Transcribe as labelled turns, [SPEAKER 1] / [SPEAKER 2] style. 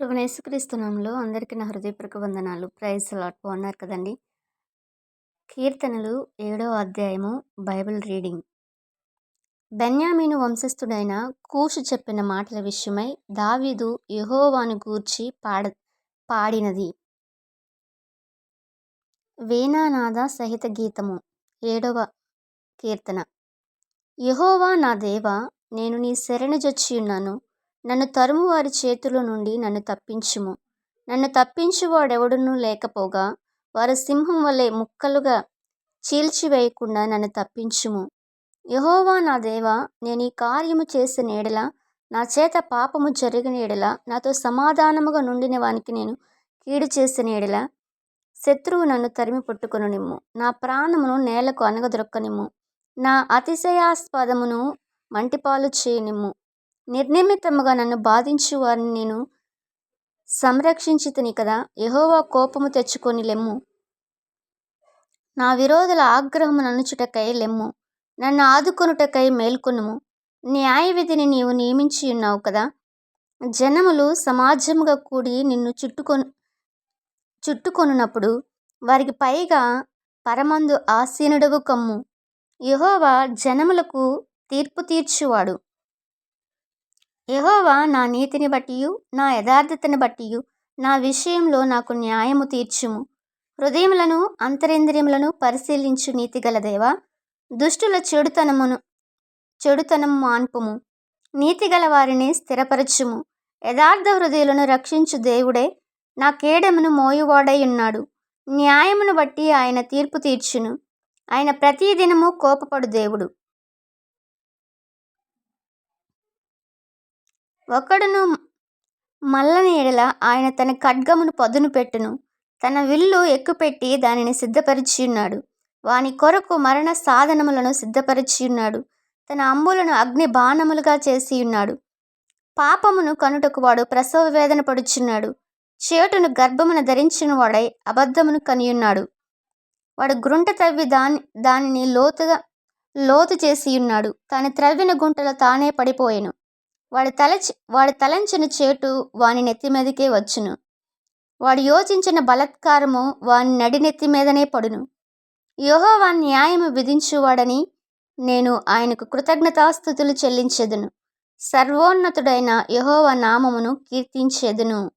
[SPEAKER 1] ప్రభునేసుక్రీస్తునంలో అందరికీ నా హృదయపూర్వక వందనాలు. ప్రైజ్ లార్డ్ బాగున్నారు కదండీ! కీర్తనలు ఏడవ అధ్యాయము బైబిల్ రీడింగ్. బెన్యామీను వంశస్థుడైన కూషు చెప్పిన మాటల విషయమై దావీదు యహోవాను గూర్చి పాడ పాడినది. వీణానాద సహిత గీతము ఏడవ కీర్తన. యహోవా నా దేవా నేను నీ శరణుజొచ్చియున్నాను. నన్ను తరుము వారి చేతుల నుండి నన్ను తప్పించుము. నన్ను తప్పించువాడెవడునూ లేకపోగా వారు సింహం వలె ముక్కలుగా చీల్చివేయకుండా నన్ను తప్పించుము. యహోవా నా దేవా నేను ఈ కార్యము చేసిన యెడల నా చేత పాపము జరిగిన ఎడల నాతో సమాధానముగా నుండిన వానికి నేను కీడు చేసిన ఎడల శత్రువు నన్ను తరిమి పట్టుకొననిమ్ము. నా ప్రాణమును నేలకు అనగదొరక్కనిమ్ము నా అతిశయాస్పదమును మంటిపాలు చేయనిమ్ము. నిర్నిమిత్తముగా నన్ను బాధించు వారిని నేను సంరక్షించితిని కదా యహోవా కోపము తెచ్చుకొని లెమ్ము. నా విరోధుల ఆగ్రహము ననుచుటకై లెమ్ము. నన్ను ఆదుకొనుటకై మేల్కొనుము. న్యాయవిధిని నీవు నియమించి ఉన్నావు కదా. జనములు సమాజముగా కూడి నిన్ను చుట్టుకొను చుట్టుకొనున్నప్పుడు వారికి పైగా పరమందు ఆసీనుడవు కమ్ము. యహోవా జనములకు తీర్పు తీర్చువాడు. యహోవా నా నీతిని బట్టియు నా యథార్థతను బట్టియు నా విషయంలో నాకు న్యాయము తీర్చుము. హృదయములను అంతరింద్రియములను పరిశీలించు నీతిగల దేవా దుష్టుల చెడుతనమును చెడుతనము మాన్పుము. నీతిగల వారిని స్థిరపరచుము. యథార్థ హృదయులను రక్షించు దేవుడే నా కీడెమును మోయువాడై ఉన్నాడు న్యాయమును బట్టి ఆయన తీర్పు తీర్చును. ఆయన ప్రతిదినము కోపపడు దేవుడు. ఒకడును మల్లని ఎడల ఆయన తన ఖడ్గమును పదును పెట్టును. తన విల్లు ఎక్కుపెట్టి దానిని సిద్ధపరిచియున్నాడు వాని కొరకు మరణ సాధనములను సిద్ధపరిచియున్నాడు తన అంబులను అగ్ని బాణములుగా చేసియున్నాడు. పాపమును కనుటకు వాడు ప్రసవ వేదన పడుచున్నాడు. చేటును గర్భమున ధరించిన వాడై అబద్ధమును కనియున్నాడు. వాడు గ్రుంట తవ్వి దాని దానిని లోతుగా లోతు చేసియున్నాడు. తాను త్రవ్విన గుంటలో తానే పడిపోయెను. వాడి తల వాడు తలంచిన చేటు వాని నెత్తి మీదకే వచ్చును. వాడు యోచించిన బలాత్కారము వాని నడినెత్తి మీదనే పడును. యెహోవా న్యాయము విధించువాడని నేను ఆయనకు కృతజ్ఞతాస్థుతులు చెల్లించెదను. సర్వోన్నతుడైన యహోవ నామమును కీర్తించెదను.